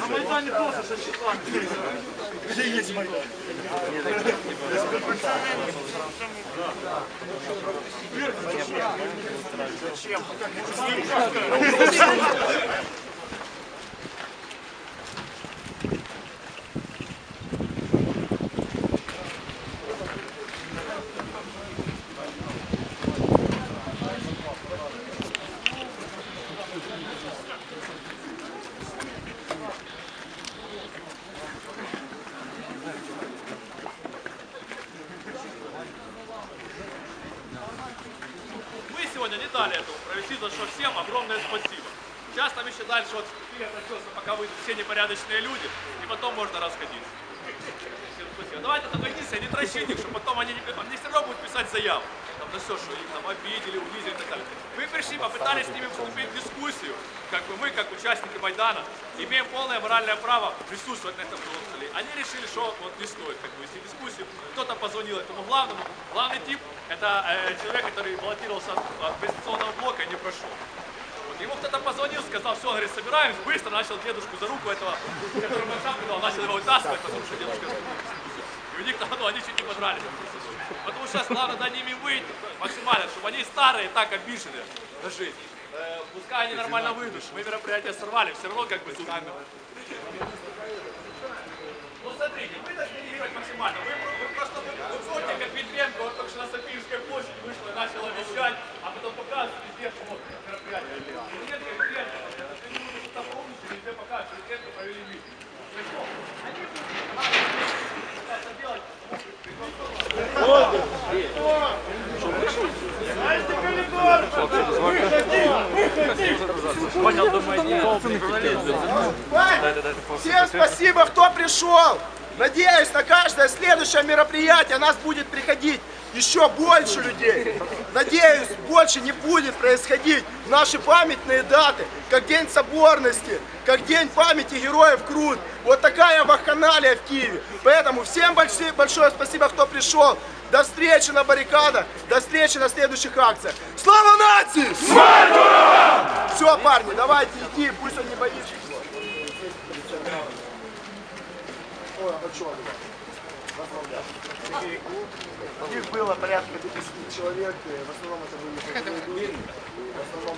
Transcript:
На Майдані тоже сочетали. Где есть Майдан? Зачем? Дали этому провести, за что всем огромное спасибо. Сейчас там еще дальше вот начнется, пока выйдут все непорядочные люди, и потом можно расходиться. Спасибо. Давайте только единственное, не трощите их, чтобы потом они, они все равно будут писать заяву. Там, да все, что их там обидели, унизили и так далее. Мы пришли, попытались с ними вступить в дискуссию, как бы мы, как участники Майдана, имеем полное моральное право присутствовать на этом слушателе. Они решили, что вот не стоит как бы вести дискуссию. Кто-то позвонил этому главному. Главный тип – это э, человек, который баллотировался от, оппозиционного блока и не прошел. Вот ему кто-то позвонил, сказал, все, говорит, собираемся, быстро начал дедушку за руку этого, сам когда начал его вытаскивать, потому что дедушка и у них там, ну, они чуть не подрались что сейчас главное над ними выйти максимально, чтобы они старые так обижены на жизнь. Э, пускай они нормально выйдут, мы мероприятие сорвали, все равно как бы с нами. Ну смотрите, мы должны реагировать максимально. Вы, вы просто вы, вы помните, как Ветренко вот только что на Софийской площади вышла и начала вещать, а потом показывать везде, что вот мероприятие. Ветренко, Ветренко, ты не можешь это помнить, и везде показывать, что Ветренко провели митинг. То есть, ну, они будут это делать. Всем спасибо, кто пришел. Надеюсь, на каждое следующее мероприятие нас будет приходить еще больше людей. Надеюсь, больше не будет происходить наши памятные даты, как День Соборности, как День памяти героев Крут. Вот такая вакханалия в Киеве. Поэтому всем большое спасибо, кто пришел. До встречи на баррикадах, до встречи на следующих акциях. Слава нации! Все, парни, давайте идти, пусть он не боится. Ой, а что Их было порядка 50 человек, в основном это были... В основном